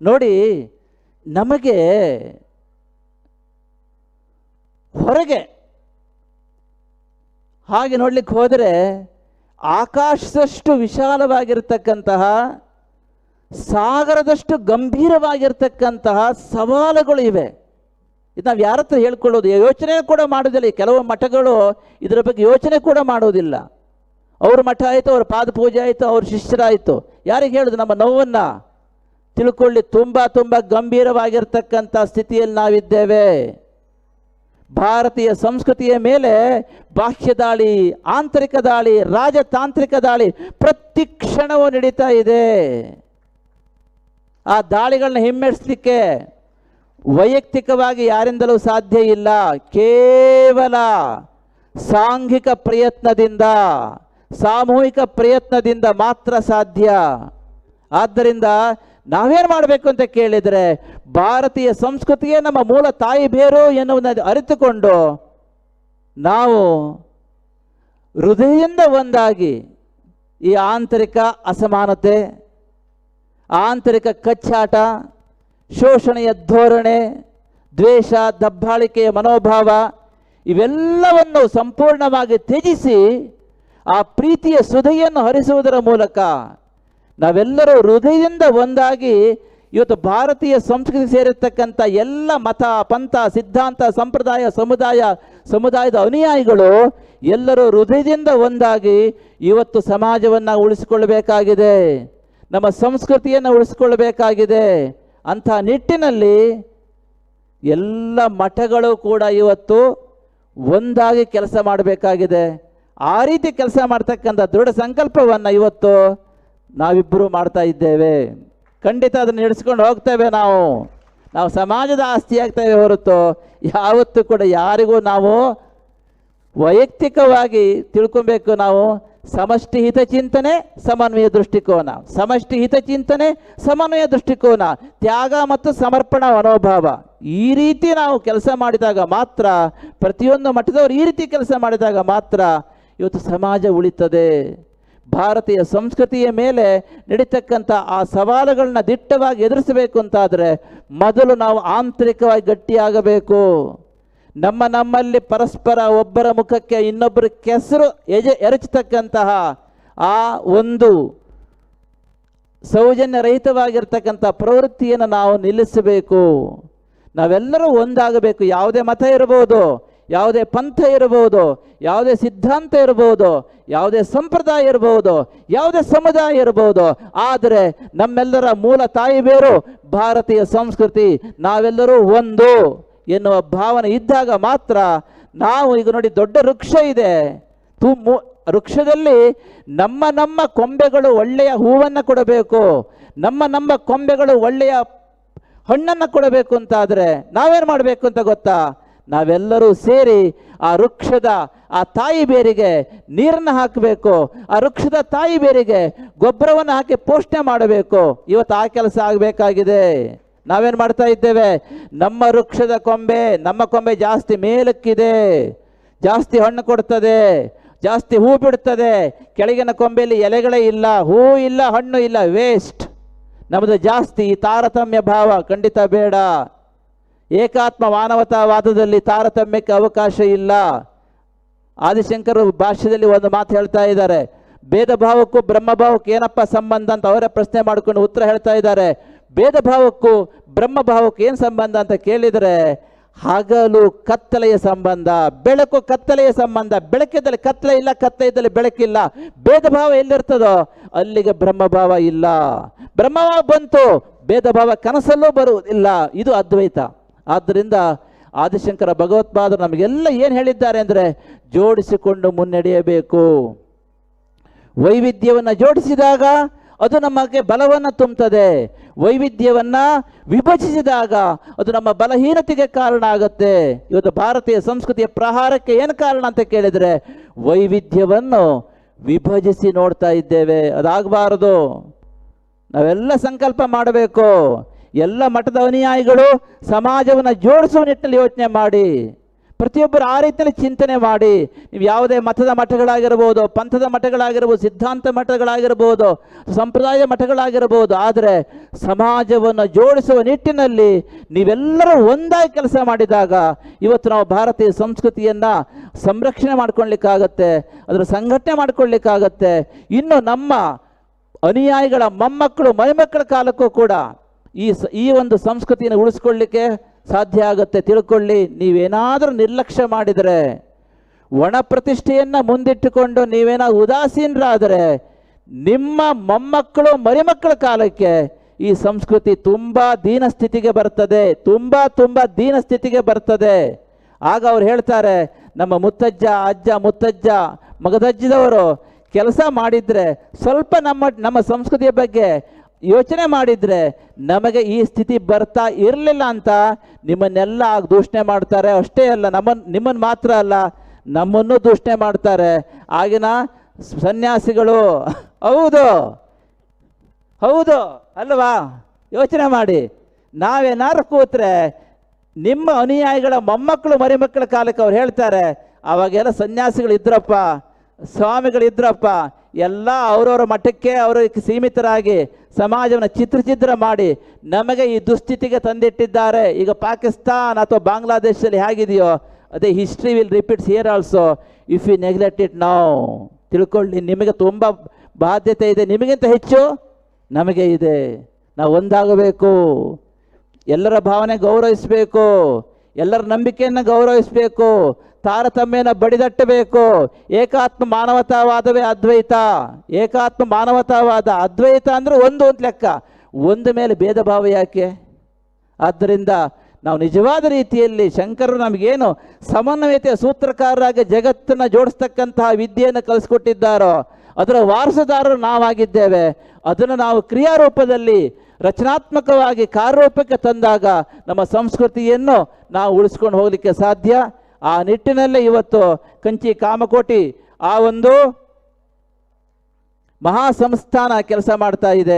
ನೋಡಿ, ನಮಗೆ ಹೊರಗೆ, ಹಾಗೆ ನೋಡ್ಲಿಕ್ಕೆ ಹೋದರೆ ಆಕಾಶದಷ್ಟು ವಿಶಾಲವಾಗಿರ್ತಕ್ಕಂತಹ, ಸಾಗರದಷ್ಟು ಗಂಭೀರವಾಗಿರ್ತಕ್ಕಂತಹ ಸವಾಲುಗಳು ಇವೆ. ಇದು ನಾವು ಯಾರ ಹತ್ರ ಹೇಳ್ಕೊಳ್ಳೋದು? ಯೋಚನೆ ಕೂಡ ಮಾಡೋದಿಲ್ಲ ಕೆಲವು ಮಠಗಳು ಇದರ ಬಗ್ಗೆ ಯೋಚನೆ ಕೂಡ ಮಾಡೋದಿಲ್ಲ ಅವ್ರ ಮಠ ಆಯಿತು, ಅವ್ರ ಪಾದ ಪೂಜೆ ಆಯಿತು, ಅವ್ರ ಶಿಷ್ಯರಾಯಿತು. ಯಾರಿಗೆ ಹೇಳೋದು? ನಮ್ಮ ನೋವನ್ನು. ತಿಳ್ಕೊಳ್ಳಿ, ತುಂಬ ತುಂಬ ಗಂಭೀರವಾಗಿರ್ತಕ್ಕಂಥ ಸ್ಥಿತಿಯಲ್ಲಿ ನಾವಿದ್ದೇವೆ. ಭಾರತೀಯ ಸಂಸ್ಕೃತಿಯ ಮೇಲೆ ಬಾಹ್ಯ ದಾಳಿ, ಆಂತರಿಕ ದಾಳಿ, ರಾಜತಾಂತ್ರಿಕ ದಾಳಿ ಪ್ರತಿ ಕ್ಷಣವೂ ನಡೀತಾ ಇದೆ. ಆ ದಾಳಿಗಳನ್ನ ಹಿಮ್ಮೆಟ್ಟಿಸ್ಲಿಕ್ಕೆ ವೈಯಕ್ತಿಕವಾಗಿ ಯಾರಿಂದಲೂ ಸಾಧ್ಯ ಇಲ್ಲ. ಕೇವಲ ಸಾಂಘಿಕ ಪ್ರಯತ್ನದಿಂದ, ಸಾಮೂಹಿಕ ಪ್ರಯತ್ನದಿಂದ ಮಾತ್ರ ಸಾಧ್ಯ. ಆದ್ದರಿಂದ ನಾವೇನು ಮಾಡಬೇಕು ಅಂತ ಕೇಳಿದರೆ ಭಾರತೀಯ ಸಂಸ್ಕೃತಿಯೇ ನಮ್ಮ ಮೂಲ ತಾಯಿ ಬೇರು ಎನ್ನುವುದನ್ನು ಅರಿತುಕೊಂಡು ನಾವು ಹೃದಯದಿಂದ ಒಂದಾಗಿ ಈ ಆಂತರಿಕ ಅಸಮಾನತೆ, ಆಂತರಿಕ ಕಚ್ಚಾಟ, ಶೋಷಣೆಯ ಧೋರಣೆ, ದ್ವೇಷ ದಬ್ಬಾಳಿಕೆಯ ಮನೋಭಾವ ಇವೆಲ್ಲವನ್ನು ಸಂಪೂರ್ಣವಾಗಿ ತ್ಯಜಿಸಿ ಆ ಪ್ರೀತಿಯ ಸುಧೆಯನ್ನು ಹರಿಸುವುದರ ಮೂಲಕ ನಾವೆಲ್ಲರೂ ಹೃದಯದಿಂದ ಒಂದಾಗಿ ಇವತ್ತು ಭಾರತೀಯ ಸಂಸ್ಕೃತಿ ಸೇರಿರ್ತಕ್ಕಂಥ ಎಲ್ಲ ಮತ, ಪಂಥ, ಸಿದ್ಧಾಂತ, ಸಂಪ್ರದಾಯ, ಸಮುದಾಯ, ಸಮುದಾಯದ ಅನುಯಾಯಿಗಳು ಎಲ್ಲರೂ ಹೃದಯದಿಂದ ಒಂದಾಗಿ ಇವತ್ತು ಸಮಾಜವನ್ನು ಉಳಿಸಿಕೊಳ್ಳಬೇಕಾಗಿದೆ. ನಮ್ಮ ಸಂಸ್ಕೃತಿಯನ್ನು ಉಳಿಸಿಕೊಳ್ಳಬೇಕಾಗಿದೆ. ಅಂಥ ನಿಟ್ಟಿನಲ್ಲಿ ಎಲ್ಲ ಮಠಗಳು ಕೂಡ ಇವತ್ತು ಒಂದಾಗಿ ಕೆಲಸ ಮಾಡಬೇಕಾಗಿದೆ. ಆ ರೀತಿ ಕೆಲಸ ಮಾಡ್ತಕ್ಕಂಥ ದೃಢ ಸಂಕಲ್ಪವನ್ನು ಇವತ್ತು ನಾವಿಬ್ಬರು ಮಾಡ್ತಾ ಇದ್ದೇವೆ. ಖಂಡಿತ ಅದನ್ನು ನಡೆಸ್ಕೊಂಡು ಹೋಗ್ತೇವೆ ನಾವು. ನಾವು ಸಮಾಜದ ಆಸ್ತಿ ಆಗ್ತೇವೆ ಹೊರತು ಯಾವತ್ತೂ ಕೂಡ ಯಾರಿಗೂ ನಾವು ವೈಯಕ್ತಿಕವಾಗಿ ತಿಳ್ಕೊಬೇಕು ನಾವು. ಸಮಷ್ಟಿ ಹಿತಚಿಂತನೆ ಸಮನ್ವಯ ದೃಷ್ಟಿಕೋನ. ಸಮಷ್ಟಿ ಹಿತಚಿಂತನೆ ಸಮನ್ವಯ ದೃಷ್ಟಿಕೋನ. ತ್ಯಾಗ ಮತ್ತು ಸಮರ್ಪಣಾ ಮನೋಭಾವ. ಈ ರೀತಿ ನಾವು ಕೆಲಸ ಮಾಡಿದಾಗ ಮಾತ್ರ, ಪ್ರತಿಯೊಂದು ಮಟ್ಟದವರು ಈ ರೀತಿ ಕೆಲಸ ಮಾಡಿದಾಗ ಮಾತ್ರ ಇವತ್ತು ಸಮಾಜ ಉಳಿತದೆ. ಭಾರತೀಯ ಸಂಸ್ಕೃತಿಯ ಮೇಲೆ ನಡೀತಕ್ಕಂಥ ಆ ಸವಾಲುಗಳನ್ನ ದಿಟ್ಟವಾಗಿ ಎದುರಿಸಬೇಕು ಅಂತಾದರೆ ಮೊದಲು ನಾವು ಆಂತರಿಕವಾಗಿ ಗಟ್ಟಿಯಾಗಬೇಕು. ನಮ್ಮ ನಮ್ಮಲ್ಲಿ ಪರಸ್ಪರ ಒಬ್ಬರ ಮುಖಕ್ಕೆ ಇನ್ನೊಬ್ಬರ ಕೆಸರು ಎಜೆ ಎರಚತಕ್ಕಂತಹ ಆ ಒಂದು ಸೌಜನ್ಯ ರಹಿತವಾಗಿರ್ತಕ್ಕಂಥ ಪ್ರವೃತ್ತಿಯನ್ನು ನಾವು ನಿಲ್ಲಿಸಬೇಕು. ನಾವೆಲ್ಲರೂ ಒಂದಾಗಬೇಕು. ಯಾವುದೇ ಮತ ಇರಬಹುದು ಯಾವುದೇ ಪಂಥ ಇರಬಹುದು ಯಾವುದೇ ಸಿದ್ಧಾಂತ ಇರಬಹುದು ಯಾವುದೇ ಸಂಪ್ರದಾಯ ಇರಬಹುದು ಯಾವುದೇ ಸಮುದಾಯ ಇರಬಹುದು ಆದರೆ ನಮ್ಮೆಲ್ಲರ ಮೂಲ ತಾಯಿ ಬೇರು ಭಾರತೀಯ ಸಂಸ್ಕೃತಿ. ನಾವೆಲ್ಲರೂ ಒಂದು ಎನ್ನುವ ಭಾವನೆ ಇದ್ದಾಗ ಮಾತ್ರ ನಾವು ಈಗ ನೋಡಿ ದೊಡ್ಡ ವೃಕ್ಷ ಇದೆ. ತು ವೃಕ್ಷದಲ್ಲಿ ನಮ್ಮ ನಮ್ಮ ಕೊಂಬೆಗಳು ಒಳ್ಳೆಯ ಹೂವನ್ನು ಕೊಡಬೇಕು. ನಮ್ಮ ನಮ್ಮ ಕೊಂಬೆಗಳು ಒಳ್ಳೆಯ ಹಣ್ಣನ್ನು ಕೊಡಬೇಕು ಅಂತಾದರೆ ನಾವೇನು ಮಾಡಬೇಕು ಅಂತ ಗೊತ್ತಾ? ನಾವೆಲ್ಲರೂ ಸೇರಿ ಆ ವೃಕ್ಷದ ಆ ತಾಯಿ ಬೇರಿಗೆ ನೀರನ್ನು ಹಾಕಬೇಕು, ಆ ವೃಕ್ಷದ ತಾಯಿ ಬೇರಿಗೆ ಗೊಬ್ಬರವನ್ನು ಹಾಕಿ ಪೋಷಣೆ ಮಾಡಬೇಕು. ಇವತ್ತು ಆ ಕೆಲಸ ಆಗಬೇಕಾಗಿದೆ. ನಾವೇನು ಮಾಡ್ತಾ ಇದ್ದೇವೆ? ನಮ್ಮ ವೃಕ್ಷದ ಕೊಂಬೆ, ನಮ್ಮ ಕೊಂಬೆ ಜಾಸ್ತಿ ಮೇಲಕ್ಕಿದೆ, ಜಾಸ್ತಿ ಹಣ್ಣು ಕೊಡ್ತದೆ, ಜಾಸ್ತಿ ಹೂ ಬಿಡ್ತದೆ. ಕೆಳಗಿನ ಕೊಂಬೆಯಲ್ಲಿ ಎಲೆಗಳೇ ಇಲ್ಲ, ಹೂ ಇಲ್ಲ, ಹಣ್ಣು ಇಲ್ಲ ವೇಸ್ಟ್ ನಮ್ಮದು ಜಾಸ್ತಿ ತಾರತಮ್ಯ ಭಾವ, ಖಂಡಿತ ಬೇಡ. ಏಕಾತ್ಮ ಮಾನವತಾವಾದದಲ್ಲಿ ತಾರತಮ್ಯಕ್ಕೆ ಅವಕಾಶ ಇಲ್ಲ. ಆದಿಶಂಕರ ಭಾಷ್ಯದಲ್ಲಿ ಒಂದು ಮಾತು ಹೇಳ್ತಾ ಇದ್ದಾರೆ. ಭೇದ ಭಾವಕ್ಕೂ ಬ್ರಹ್ಮಭಾವಕ್ಕೂ ಏನಪ್ಪ ಸಂಬಂಧ ಅಂತ ಅವರೇ ಪ್ರಶ್ನೆ ಮಾಡ್ಕೊಂಡು ಉತ್ತರ ಹೇಳ್ತಾ ಇದ್ದಾರೆ. ಭೇದ ಭಾವಕ್ಕೂ ಬ್ರಹ್ಮಭಾವಕ್ಕೂ ಏನು ಸಂಬಂಧ ಅಂತ ಕೇಳಿದರೆ, ಹಗಲು ಕತ್ತಲೆಯ ಸಂಬಂಧ, ಬೆಳಕು ಕತ್ತಲೆಯ ಸಂಬಂಧ, ಬೆಳಕಿದ್ದಲ್ಲಿ ಕತ್ತಲೆ ಇಲ್ಲ, ಕತ್ತಲೆ ಇದ್ದಲ್ಲಿ ಬೆಳಕಿಲ್ಲ ಭೇದ ಭಾವ ಎಲ್ಲಿರ್ತದೋ ಅಲ್ಲಿಗೆ ಬ್ರಹ್ಮಭಾವ ಇಲ್ಲ. ಬ್ರಹ್ಮಭಾವ ಬಂತು ಭೇದ ಭಾವ ಕನಸಲ್ಲೂ ಬರುವುದಿಲ್ಲ. ಇದು ಅದ್ವೈತ. ಆದ್ದರಿಂದ ಆದಿಶಂಕರ ಭಗವತ್ಪಾದರು ನಮಗೆಲ್ಲ ಏನು ಹೇಳಿದ್ದಾರೆ ಅಂದರೆ ಜೋಡಿಸಿಕೊಂಡು ಮುನ್ನಡೆಯಬೇಕು. ವೈವಿಧ್ಯವನ್ನು ಜೋಡಿಸಿದಾಗ ಅದು ನಮಗೆ ಬಲವನ್ನು ತುಂಬುತ್ತದೆ. ವೈವಿಧ್ಯವನ್ನು ವಿಭಜಿಸಿದಾಗ ಅದು ನಮ್ಮ ಬಲಹೀನತೆಗೆ ಕಾರಣ ಆಗುತ್ತೆ. ಇವತ್ತು ಭಾರತೀಯ ಸಂಸ್ಕೃತಿಯ ಪ್ರಹಾರಕ್ಕೆ ಏನು ಕಾರಣ ಅಂತ ಕೇಳಿದರೆ ವೈವಿಧ್ಯವನ್ನು ವಿಭಜಿಸಿ ನೋಡ್ತಾ ಇದ್ದೇವೆ. ಅದಾಗಬಾರದು. ನಾವೆಲ್ಲ ಸಂಕಲ್ಪ ಮಾಡಬೇಕು. ಎಲ್ಲ ಮಠದ ಅನುಯಾಯಿಗಳು ಸಮಾಜವನ್ನು ಜೋಡಿಸುವ ನಿಟ್ಟಿನಲ್ಲಿ ಯೋಚನೆ ಮಾಡಿ, ಪ್ರತಿಯೊಬ್ಬರು ಆ ರೀತಿಯಲ್ಲಿ ಚಿಂತನೆ ಮಾಡಿ, ನೀವು ಯಾವುದೇ ಮಠದ ಮಠಗಳಾಗಿರ್ಬೋದು, ಪಂಥದ ಮಠಗಳಾಗಿರ್ಬೋದು, ಸಿದ್ಧಾಂತ ಮಠಗಳಾಗಿರ್ಬೋದು, ಸಂಪ್ರದಾಯ ಮಠಗಳಾಗಿರ್ಬೋದು, ಆದರೆ ಸಮಾಜವನ್ನು ಜೋಡಿಸುವ ನಿಟ್ಟಿನಲ್ಲಿ ನೀವೆಲ್ಲರೂ ಒಂದಾಗಿ ಕೆಲಸ ಮಾಡಿದಾಗ ಇವತ್ತು ನಾವು ಭಾರತೀಯ ಸಂಸ್ಕೃತಿಯನ್ನು ಸಂರಕ್ಷಣೆ ಮಾಡ್ಕೊಳ್ಲಿಕ್ಕಾಗತ್ತೆ, ಅದರ ಸಂಘಟನೆ ಮಾಡ್ಕೊಳ್ಲಿಕ್ಕಾಗತ್ತೆ. ಇನ್ನು ನಮ್ಮ ಅನುಯಾಯಿಗಳ ಮೊಮ್ಮಕ್ಕಳು, ಮೈಮಕ್ಕಳ ಕಾಲಕ್ಕೂ ಕೂಡ ಈ ಈ ಒಂದು ಸಂಸ್ಕೃತಿಯನ್ನು ಉಳಿಸ್ಕೊಳ್ಳಿಕ್ಕೆ ಸಾಧ್ಯ ಆಗುತ್ತೆ. ತಿಳ್ಕೊಳ್ಳಿ, ನೀವೇನಾದರೂ ನಿರ್ಲಕ್ಷ್ಯ ಮಾಡಿದರೆ, ಒಣ ಪ್ರತಿಷ್ಠೆಯನ್ನು ಮುಂದಿಟ್ಟುಕೊಂಡು ನೀವೇನಾದ್ರು ಉದಾಸೀನರಾದರೆ, ನಿಮ್ಮ ಮೊಮ್ಮಕ್ಕಳು, ಮರಿಮಕ್ಕಳ ಕಾಲಕ್ಕೆ ಈ ಸಂಸ್ಕೃತಿ ತುಂಬ ದೀನ ಸ್ಥಿತಿಗೆ ಬರ್ತದೆ, ತುಂಬ ತುಂಬ ದೀನ ಸ್ಥಿತಿಗೆ ಬರ್ತದೆ. ಆಗ ಅವ್ರು ಹೇಳ್ತಾರೆ, ನಮ್ಮ ಮುತ್ತಜ್ಜ, ಅಜ್ಜ, ಮುತ್ತಜ್ಜ, ಮಗದಜ್ಜದವರು ಕೆಲಸ ಮಾಡಿದರೆ ಸ್ವಲ್ಪ ನಮ್ಮ ನಮ್ಮ ಸಂಸ್ಕೃತಿಯ ಬಗ್ಗೆ ಯೋಚನೆ ಮಾಡಿದ್ರೆ ನಮಗೆ ಈ ಸ್ಥಿತಿ ಬರ್ತಾ ಇರಲಿಲ್ಲ ಅಂತ ನಿಮ್ಮನ್ನೆಲ್ಲ ದೂಷಣೆ ಮಾಡ್ತಾರೆ. ಅಷ್ಟೇ ಅಲ್ಲ ನಮ್ಮನ್ನು ನಿಮ್ಮನ್ನು ಮಾತ್ರ ಅಲ್ಲ, ನಮ್ಮನ್ನು ದೂಷಣೆ ಮಾಡ್ತಾರೆ. ಆಗಿನ ಸನ್ಯಾಸಿಗಳು, ಹೌದು ಹೌದು, ಅಲ್ವಾ? ಯೋಚನೆ ಮಾಡಿ. ನಾವೇನಾರು ಕೂತ್ರೆ ನಿಮ್ಮ ಅನುಯಾಯಿಗಳ ಮೊಮ್ಮಕ್ಕಳು, ಮರಿಮಕ್ಕಳ ಕಾಲಕ್ಕೆ ಅವ್ರು ಹೇಳ್ತಾರೆ, ಅವಾಗೆಲ್ಲ ಸನ್ಯಾಸಿಗಳು ಇದ್ರಪ್ಪ ಸ್ವಾಮಿಗಳಿದ್ರಪ್ಪ ಎಲ್ಲ ಅವರವರ ಮಠಕ್ಕೆ ಅವರಿಗೆ ಸೀಮಿತರಾಗಿ ಸಮಾಜವನ್ನು ಚಿತ್ರಚಿತ್ರ ಮಾಡಿ ನಮಗೆ ಈ ದುಸ್ಥಿತಿಗೆ ತಂದಿಟ್ಟಿದ್ದಾರೆ. ಈಗ ಪಾಕಿಸ್ತಾನ್ ಅಥವಾ ಬಾಂಗ್ಲಾದೇಶದಲ್ಲಿ ಹೇಗಿದೆಯೋ ಅದೇ history will repeats here also if you neglect it ನಾವು ತಿಳ್ಕೊಳ್ಳಿ, ನಿಮಗೆ ತುಂಬ ಬಾಧ್ಯತೆ ಇದೆ. ನಿಮಗಿಂತ ಹೆಚ್ಚು? ನಮಗೆ ಇದೆ. ನಾವು ಒಂದಾಗಬೇಕು. ಎಲ್ಲರ ಭಾವನೆ ಗೌರವಿಸಬೇಕು. ಎಲ್ಲರ ನಂಬಿಕೆಯನ್ನು ಗೌರವಿಸಬೇಕು, ತಾರತಮ್ಯನ ಬಡಿದಟ್ಟಬೇಕು. ಏಕಾತ್ಮ ಮಾನವತಾವಾದವೇ ಅದ್ವೈತ. ಏಕಾತ್ಮ ಮಾನವತಾವಾದ ಅದ್ವೈತ ಅಂದರೆ ಒಂದು ಅಂತ ಲೆಕ್ಕ. ಒಂದು ಮೇಲೆ ಭೇದ ಭಾವ ಯಾಕೆ? ಆದ್ದರಿಂದ ನಾವು ನಿಜವಾದ ರೀತಿಯಲ್ಲಿ ಶಂಕರರು ನಮಗೇನು ಸಮನ್ವಯತೆಯ ಸೂತ್ರಕಾರರಾಗಿ ಜಗತ್ತನ್ನು ಜೋಡಿಸ್ತಕ್ಕಂತಹ ವಿದ್ಯೆಯನ್ನು ಕಲಿಸ್ಕೊಟ್ಟಿದ್ದಾರೋ, ಅದರ ವಾರಸುದಾರರು ನಾವಾಗಿದ್ದೇವೆ. ಅದನ್ನು ನಾವು ಕ್ರಿಯಾರೂಪದಲ್ಲಿ ರಚನಾತ್ಮಕವಾಗಿ ಕಾರ್ಯರೂಪಕ್ಕೆ ತಂದಾಗ ನಮ್ಮ ಸಂಸ್ಕೃತಿಯನ್ನು ನಾವು ಉಳಿಸ್ಕೊಂಡು ಹೋಗಲಿಕ್ಕೆ ಸಾಧ್ಯ. ಆ ನಿಟ್ಟಿನಲ್ಲೇ ಇವತ್ತು ಕಂಚಿ ಕಾಮಕೋಟಿ ಆ ಒಂದು ಮಹಾ ಸಂಸ್ಥಾನ ಕೆಲಸ ಮಾಡ್ತಾ ಇದೆ.